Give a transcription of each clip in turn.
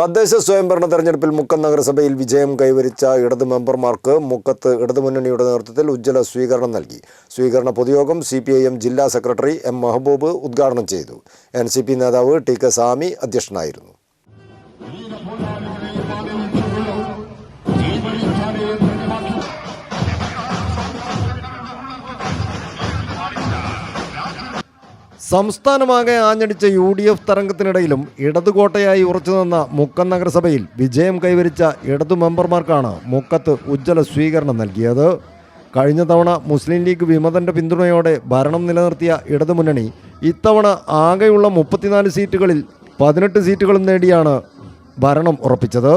തദ്ദേശ സ്വയംഭരണ തെരഞ്ഞെടുപ്പിൽ മുക്കം നഗരസഭയിൽ വിജയം കൈവരിച്ച ഇടത് മെമ്പർമാർക്ക് മുക്കത്ത് ഇടതുമുന്നണിയുടെ നേതൃത്വത്തിൽ ഉജ്ജ്വല സ്വീകരണം നൽകി. സ്വീകരണ പൊതുയോഗം സി ജില്ലാ സെക്രട്ടറി എം മെഹബൂബ് ഉദ്ഘാടനം ചെയ്തു. എൻ നേതാവ് ടി കെ സാമി അധ്യക്ഷനായിരുന്നു. സംസ്ഥാനമാകെ ആഞ്ഞടിച്ച യു ഡി എഫ് തരംഗത്തിനിടയിലും ഇടതുകോട്ടയായി ഉറച്ചുനിന്ന മുക്കം നഗരസഭയിൽ വിജയം കൈവരിച്ച ഇടതു മെമ്പർമാർക്കാണ് മുക്കത്ത് ഉജ്ജ്വല സ്വീകരണം നൽകിയത്. കഴിഞ്ഞ തവണ മുസ്ലിം ലീഗ് വിമതന്റെ പിന്തുണയോടെ ഭരണം നിലനിർത്തിയ ഇടതുമുന്നണി ഇത്തവണ ആകെയുള്ള മുപ്പത്തിനാല് സീറ്റുകളിൽ പതിനെട്ട് സീറ്റുകളും നേടിയാണ് ഭരണം ഉറപ്പിച്ചത്.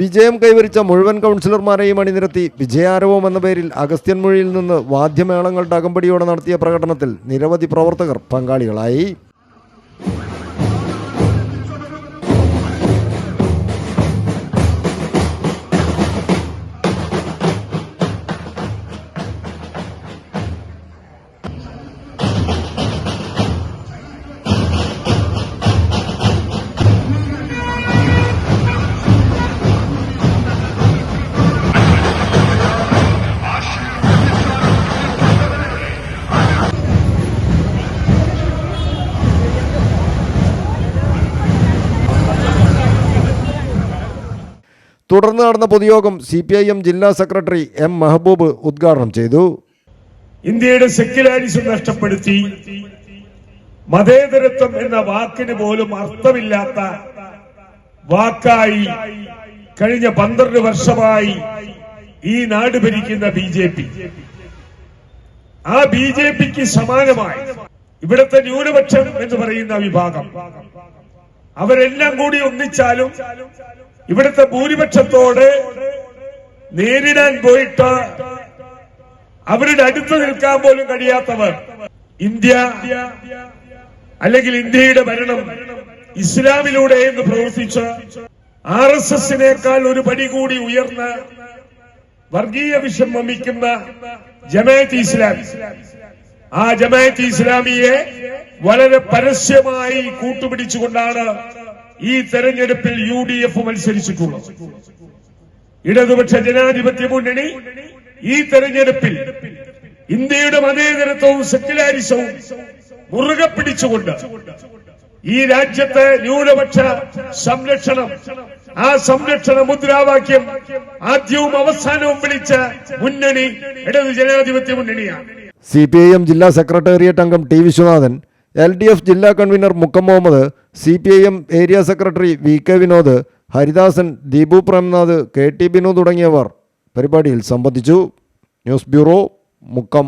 വിജയം കൈവരിച്ച മുഴുവൻ കൗൺസിലർമാരെയും അണിനിരത്തി വിജയാരവം എന്ന പേരിൽ അഗസ്ത്യൻമൊഴിയിൽ നിന്ന് വാദ്യമേളങ്ങളുടെ അകമ്പടിയോടെ നടത്തിയ പ്രകടനത്തിൽ നിരവധി പ്രവർത്തകർ പങ്കാളികളായി. തുടർന്ന് നടന്ന പൊതുയോഗം സി പി ഐ എം ജില്ലാ സെക്രട്ടറി എം മെഹബൂബ് ഉദ്ഘാടനം ചെയ്തു. ഇന്ത്യയുടെ സെക്യുലാരിസം നഷ്ടപ്പെടുത്തി. മതേതരത്വം എന്ന വാക്കിന് പോലും അർത്ഥമില്ലാത്ത വാക്കായി കഴിഞ്ഞ പന്ത്രണ്ട് വർഷമായി ഈ നാട് ഭരിക്കുന്ന ബി ജെ പി. ആ ബി ജെ പിക്ക് സമാനമായി ഇവിടുത്തെ ന്യൂനപക്ഷം എന്ന് പറയുന്ന വിഭാഗം. അവരെല്ലാം കൂടി ഒന്നിച്ചാലും ഇവിടുത്തെ ഭൂരിപക്ഷത്തോട് നേരിടാൻ പോയിട്ട് അവരുടെ അടുത്ത് നിൽക്കാൻ പോലും കഴിയാത്തവർ ഇന്ത്യ അല്ലെങ്കിൽ ഇന്ത്യയുടെ ഭരണം ഇസ്ലാമിലൂടെ എന്ന് പ്രവർത്തിച്ച് ആർ എസ് എസിനേക്കാൾ ഒരു പടി കൂടി ഉയർന്ന വർഗീയ വിഷം വമിക്കുന്ന ജമാഅത്ത് ഇസ്ലാമി. ആ ജമാഅത്ത് ഇസ്ലാമിയെ വളരെ പരസ്യമായി കൂട്ടുപിടിച്ചുകൊണ്ടാണ് ഈ തെരഞ്ഞെടുപ്പിൽ യു ഡി എഫ് മത്സരിച്ചിട്ടുള്ളത്. ഇടതുപക്ഷ ജനാധിപത്യ മുന്നണി ഈ തെരഞ്ഞെടുപ്പിൽ ഇന്ത്യയുടെ മതേതരത്വവും സെക്യുലാരിസവും മുറുകെ പിടിച്ചുകൊണ്ട് ഈ രാജ്യത്തെ ന്യൂനപക്ഷ സംരക്ഷണം ആ സംരക്ഷണ മുദ്രാവാക്യം ആദ്യവും അവസാനവും വിളിച്ച മുന്നണി ഇടതു ജനാധിപത്യ മുന്നണിയാണ്. സി പി ഐ എം ജില്ലാ സെക്രട്ടേറിയറ്റ് അംഗം T Viswanathan L D F ജില്ലാ convener Mukkam Muhammad C P I M area secretary V K Vinod Haridasan Deepu Premnath K T Binu തുടങ്ങിയവർ. പരിപാടിയിൽ സംബന്ധിച്ചു. News bureau Mukkam.